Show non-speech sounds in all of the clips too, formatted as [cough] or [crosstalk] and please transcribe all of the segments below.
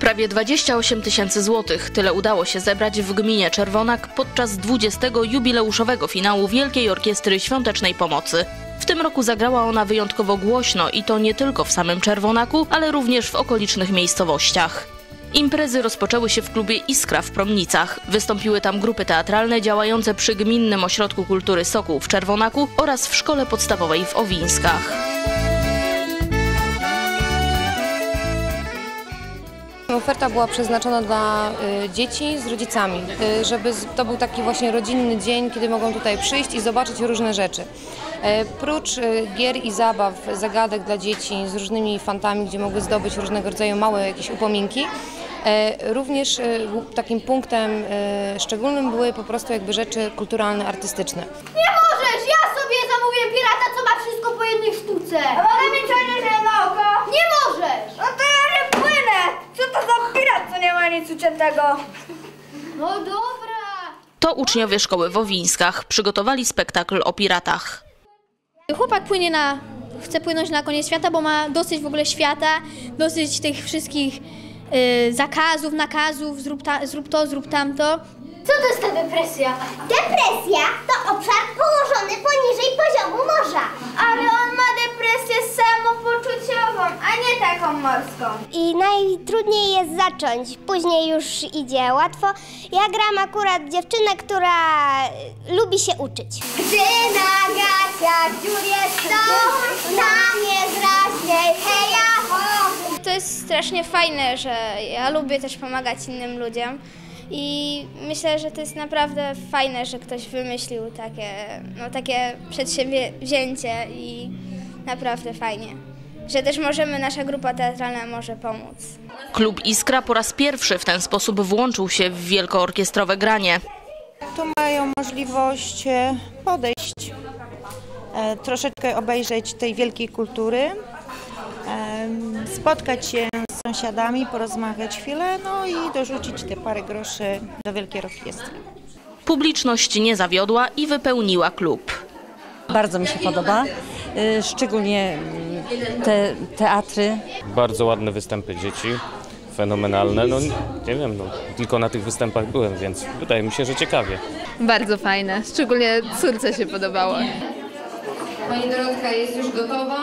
Prawie 28 tysięcy złotych. Tyle udało się zebrać w gminie Czerwonak podczas 20. jubileuszowego finału Wielkiej Orkiestry Świątecznej Pomocy. W tym roku zagrała ona wyjątkowo głośno i to nie tylko w samym Czerwonaku, ale również w okolicznych miejscowościach. Imprezy rozpoczęły się w klubie Iskra w Promnicach. Wystąpiły tam grupy teatralne działające przy Gminnym Ośrodku Kultury Sokół w Czerwonaku oraz w Szkole Podstawowej w Owińskach. Oferta była przeznaczona dla y, dzieci z rodzicami, y, żeby to był taki właśnie rodzinny dzień, kiedy mogą tutaj przyjść i zobaczyć różne rzeczy. E, prócz y, gier i zabaw, zagadek dla dzieci z różnymi fantami, gdzie mogły zdobyć różnego rodzaju małe jakieś upominki, e, również takim punktem szczególnym były po prostu jakby rzeczy kulturalne, artystyczne. Nie możesz! Ja sobie zamówiłem pirata, co ma wszystko po jednej sztuce! A mogę mieć chociaż na oko? Nie możesz! No to ja nie płynę! Co to za pirat, nic uciętego? No dobra! To uczniowie szkoły w Owińskach przygotowali spektakl o piratach. Chłopak płynie na, chce płynąć na koniec świata, bo ma dosyć w ogóle świata, dosyć tych wszystkich y, zakazów, nakazów, zrób, ta, zrób to, zrób tamto. Co to jest ta depresja? Depresja to obszar położony poniżej poziomu morza. Ale on ma depresję samopoczuciową, a nie taką morską. I najtrudniej jest zacząć, później już idzie łatwo. Ja gram akurat dziewczynę, która y, lubi się uczyć. Gdy na gaciach dziur jest to, tam jest raźniej, heja ho! To jest strasznie fajne, że ja lubię też pomagać innym ludziom i myślę, że to jest naprawdę fajne, że ktoś wymyślił takie, no, takie przedsięwzięcie i naprawdę fajnie. Że też możemy, nasza grupa teatralna może pomóc. Klub Iskra po raz pierwszy w ten sposób włączył się w wielkoorkiestrowe granie. tu mają możliwość e, podejść, e, troszeczkę obejrzeć tej wielkiej kultury, em, spotkać się z sąsiadami, porozmawiać chwilę, no i dorzucić te parę groszy do wielkiej orkiestry. Publiczność nie zawiodła i wypełniła klub. Bardzo mi się podoba, szczególnie te teatry. Bardzo ładne występy dzieci, fenomenalne. No nie wiem, no, tylko na tych występach byłem, więc wydaje mi się, że ciekawie. Bardzo fajne, szczególnie córce się podobało. Pani Dorotka jest już gotowa.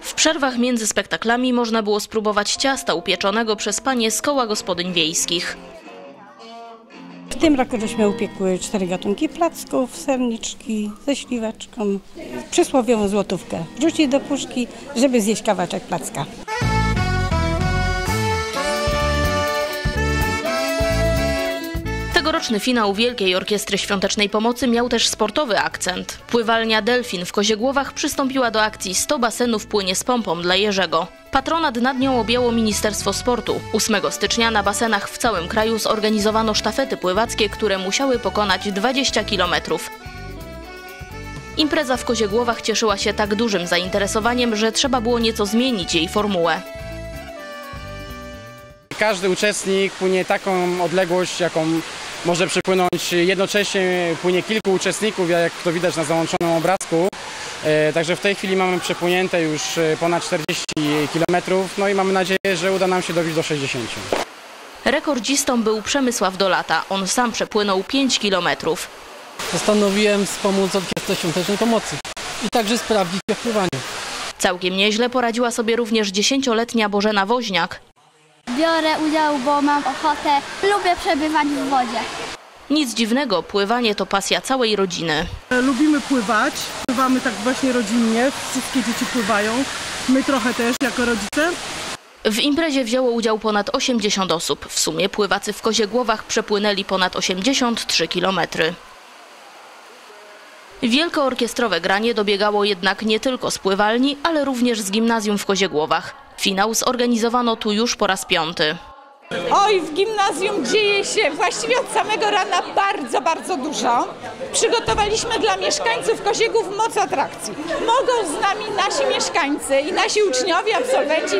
W przerwach między spektaklami można było spróbować ciasta upieczonego przez panie z koła gospodyń wiejskich. W tym roku żeśmy upiekły cztery gatunki placków, serniczki ze śliweczką, przysłowiową złotówkę. Wrzucić do puszki, żeby zjeść kawałeczek placka. Tegoroczny finał Wielkiej Orkiestry Świątecznej Pomocy miał też sportowy akcent. Pływalnia Delfin w Koziegłowach przystąpiła do akcji 100 basenów płynie z pompą dla Jerzego. Patronat nad nią objęło Ministerstwo Sportu. 8 stycznia na basenach w całym kraju zorganizowano sztafety pływackie, które musiały pokonać 20 kilometrów. Impreza w Koziegłowach cieszyła się tak dużym zainteresowaniem, że trzeba było nieco zmienić jej formułę. Każdy uczestnik płynie taką odległość, jaką może przepłynąć jednocześnie płynie kilku uczestników, jak to widać na załączonym obrazku. E, Także w tej chwili mamy przepłynięte już e, ponad 40 km, no i mamy nadzieję, że uda nam się dobić do 60. Rekordzistą był Przemysław Dolata. On sam przepłynął 5 kilometrów. Postanowiłem wspomóc Orkiestrę Świątecznej Pomocy i także sprawdzić ich pływanie. Całkiem nieźle poradziła sobie również dziesięcioletnia Bożena Woźniak. Biorę udział, bo mam ochotę, lubię przebywać w wodzie. Nic dziwnego, pływanie to pasja całej rodziny. Lubimy pływać, pływamy tak właśnie rodzinnie, wszystkie dzieci pływają, my trochę też jako rodzice. W imprezie wzięło udział ponad 80 osób. W sumie pływacy w Koziegłowach przepłynęli ponad 83 kilometry. Wielkoorkiestrowe granie dobiegało jednak nie tylko z pływalni, ale również z gimnazjum w Koziegłowach. Finał zorganizowano tu już po raz piąty. Oj, w gimnazjum dzieje się właściwie od samego rana bardzo, bardzo dużo. Przygotowaliśmy dla mieszkańców Koziegów moc atrakcji. Mogą z nami nasi mieszkańcy i nasi uczniowie, absolwenci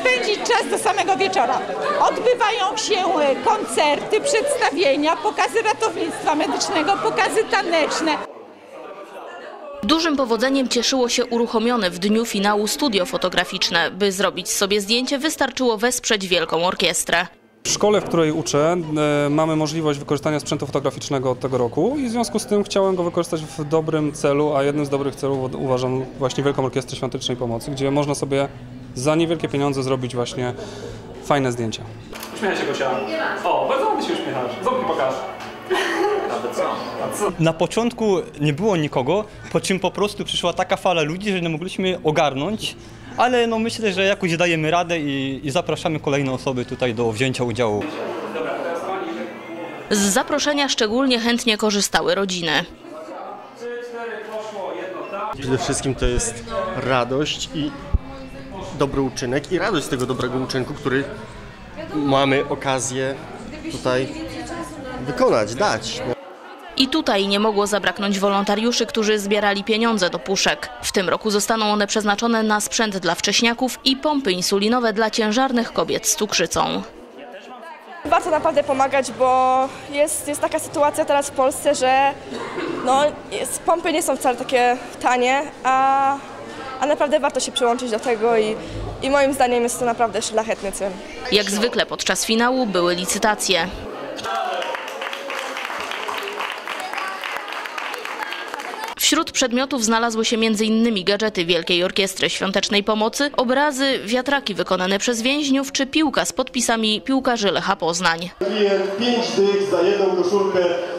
spędzić czas do samego wieczora. Odbywają się koncerty, przedstawienia, pokazy ratownictwa medycznego, pokazy taneczne. Dużym powodzeniem cieszyło się uruchomione w dniu finału studio fotograficzne. By zrobić sobie zdjęcie wystarczyło wesprzeć Wielką Orkiestrę. W szkole, w której uczę, e, mamy możliwość wykorzystania sprzętu fotograficznego od tego roku i w związku z tym chciałem go wykorzystać w dobrym celu, a jednym z dobrych celów uważam właśnie Wielką Orkiestrę Świątecznej Pomocy, gdzie można sobie za niewielkie pieniądze zrobić właśnie fajne zdjęcia. Uśmiechaj się Gosia. O, bardzo ładnie się uśmiechasz. Ząbki pokaż. Na początku nie było nikogo, po czym po prostu przyszła taka fala ludzi, że nie mogliśmy ogarnąć, ale no myślę, że jakoś dajemy radę i, i zapraszamy kolejne osoby tutaj do wzięcia udziału. Z zaproszenia szczególnie chętnie korzystały rodziny. Przede wszystkim to jest radość i dobry uczynek i radość z tego dobrego uczynku, który mamy okazję tutaj wykonać, dać. I tutaj nie mogło zabraknąć wolontariuszy, którzy zbierali pieniądze do puszek. W tym roku zostaną one przeznaczone na sprzęt dla wcześniaków i pompy insulinowe dla ciężarnych kobiet z cukrzycą. Warto naprawdę pomagać, bo jest, jest taka sytuacja teraz w Polsce, że no, jest, pompy nie są wcale takie tanie, a, a naprawdę warto się przyłączyć do tego i, i moim zdaniem jest to naprawdę szlachetny cel. Jak zwykle podczas finału były licytacje. Wśród przedmiotów znalazły się m.in. gadżety Wielkiej Orkiestry Świątecznej Pomocy, obrazy, wiatraki wykonane przez więźniów czy piłka z podpisami piłkarzy Lecha Poznań. Klient 5 dych za jedną koszulkę.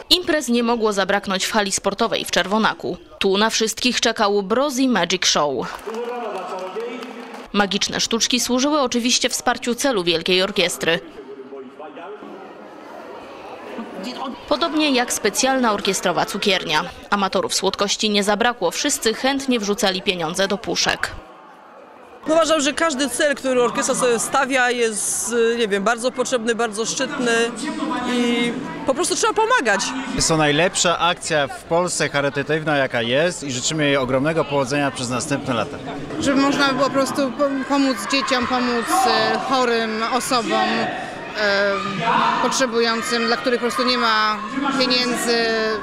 Imprez nie mogło zabraknąć w hali sportowej w Czerwonaku. Tu na wszystkich czekał Brozy Magic Show. Magiczne sztuczki służyły oczywiście wsparciu celu Wielkiej Orkiestry. Podobnie jak specjalna orkiestrowa cukiernia. Amatorów słodkości nie zabrakło, wszyscy chętnie wrzucali pieniądze do puszek. No uważam, że każdy cel, który orkiestra sobie stawia jest, nie wiem, bardzo potrzebny, bardzo szczytny i po prostu trzeba pomagać. Jest to najlepsza akcja w Polsce charytatywna, jaka jest i życzymy jej ogromnego powodzenia przez następne lata. Żeby można było po prostu pom- pomóc dzieciom, pomóc e, chorym osobom potrzebującym, dla których po prostu nie ma pieniędzy e,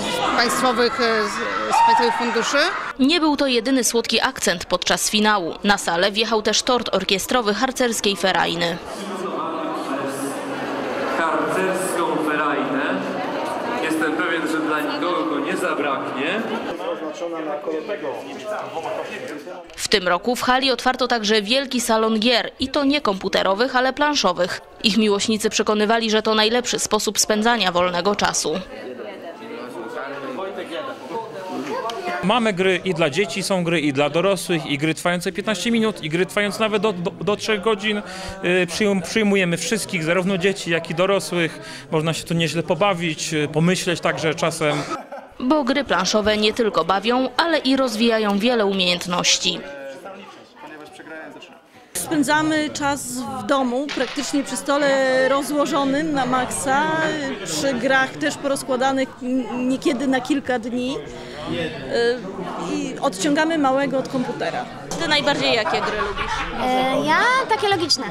z państwowych, e, z, z państwowych funduszy. Nie był to jedyny słodki akcent podczas finału. Na salę wjechał też tort orkiestrowy harcerskiej ferajny. harcerską ferajnę. Jestem pewien, że dla nikogo go nie zabraknie. W tym roku w hali otwarto także wielki salon gier i to nie komputerowych, ale planszowych. Ich miłośnicy przekonywali, że to najlepszy sposób spędzania wolnego czasu. Mamy gry i dla dzieci, są gry i dla dorosłych, i gry trwające 15 minut, i gry trwające nawet do, do, do 3 godzin. Y, przyjm- Przyjmujemy wszystkich, zarówno dzieci, jak i dorosłych. Można się tu nieźle pobawić, y, pomyśleć także czasem. Bo gry planszowe nie tylko bawią, ale i rozwijają wiele umiejętności. Spędzamy czas w domu, praktycznie przy stole rozłożonym na maksa, przy grach też porozkładanych niekiedy na kilka dni y, i odciągamy małego od komputera. Ty najbardziej jakie gry lubisz? E, ja takie logiczne,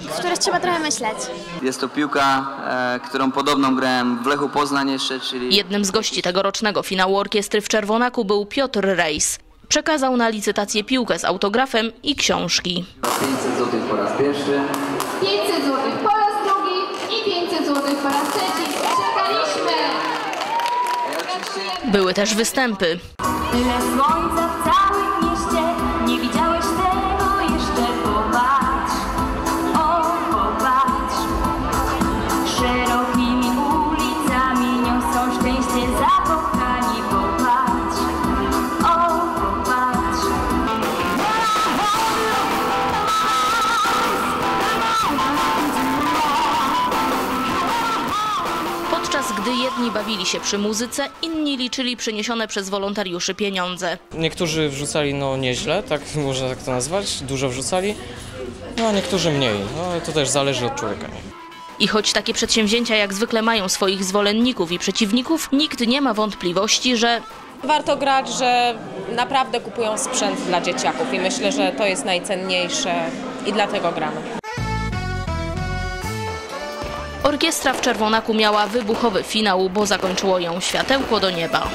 w których trzeba trochę myśleć. Jest to piłka, e, którą podobną grałem w Lechu Poznań jeszcze, czyli... Jednym z gości tegorocznego finału orkiestry w Czerwonaku był Piotr Rejs. Przekazał na licytację piłkę z autografem i książki. 500 zł po raz pierwszy. 500 zł po raz drugi i 500 zł po raz trzeci. Czekaliśmy! Były też występy. Tyle słońca w całym bawili się przy muzyce, inni liczyli przyniesione przez wolontariuszy pieniądze. Niektórzy wrzucali no nieźle, tak [laughs] można tak to nazwać, dużo wrzucali, no a niektórzy mniej, no to też zależy od człowieka. Nie? I choć takie przedsięwzięcia jak zwykle mają swoich zwolenników i przeciwników, nikt nie ma wątpliwości, że Warto grać, że naprawdę kupują sprzęt dla dzieciaków i myślę, że to jest najcenniejsze i dlatego gramy. Orkiestra w Czerwonaku miała wybuchowy finał, bo zakończyło ją światełko do nieba.